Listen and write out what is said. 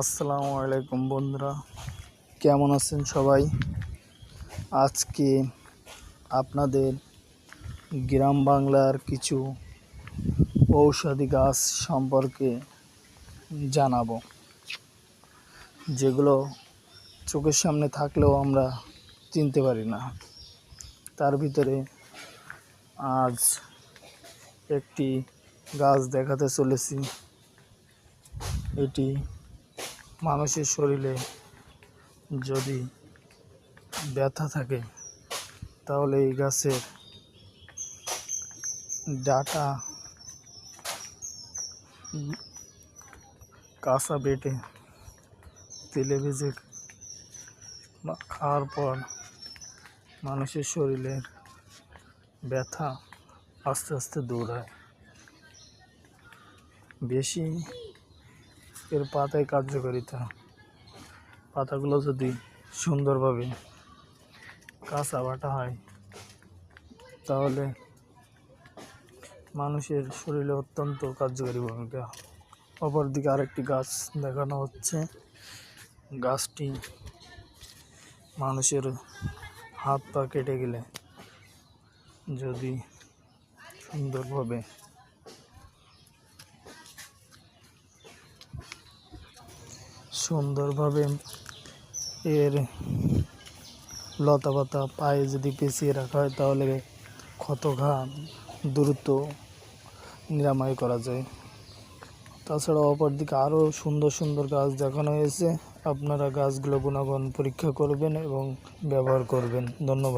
আসসালামু আলাইকুম বন্ধুরা, কেমন আছেন সবাই? আজকে আপনাদের গ্রাম বাংলার কিছু ঔষধি গাছ সম্পর্কে জানাব, যেগুলো চোখের সামনে থাকলেও আমরা চিনতে পারি না। তার ভিতরে আজ একটি গাছ দেখাতে চলেছি। এটি মানুষের শরীরে যদি ব্যথা থাকে, তাহলে এই গাছের ডাটা কাঁচা বেটে তেলে ভেজে খাওয়ার পর মানুষের শরীরের ব্যথা আস্তে আস্তে দূর হয়। বেশি এর পাতায় কার্যকারিতা। পাতাগুলো যদি সুন্দরভাবে কাঁচা বাটা হয়, তাহলে মানুষের শরীরে অত্যন্ত কার্যকারী ভূমিকা। অপরদিকে আরেকটি গাছ দেখানো হচ্ছে। গাছটি মানুষের হাত পা কেটে গেলে যদি সুন্দরভাবে সুন্দরভাবে এর লতা পাতা পায়ে যদি পেঁচিয়ে রাখা হয়, তাহলে ক্ষত ঘা দ্রুত নিরাময় করা যায়। তাছাড়া অপরদিকে আরও সুন্দর সুন্দর গাছ দেখানো হয়েছে। আপনারা গাছগুলো গুণাগুণ পরীক্ষা করবেন এবং ব্যবহার করবেন। ধন্যবাদ।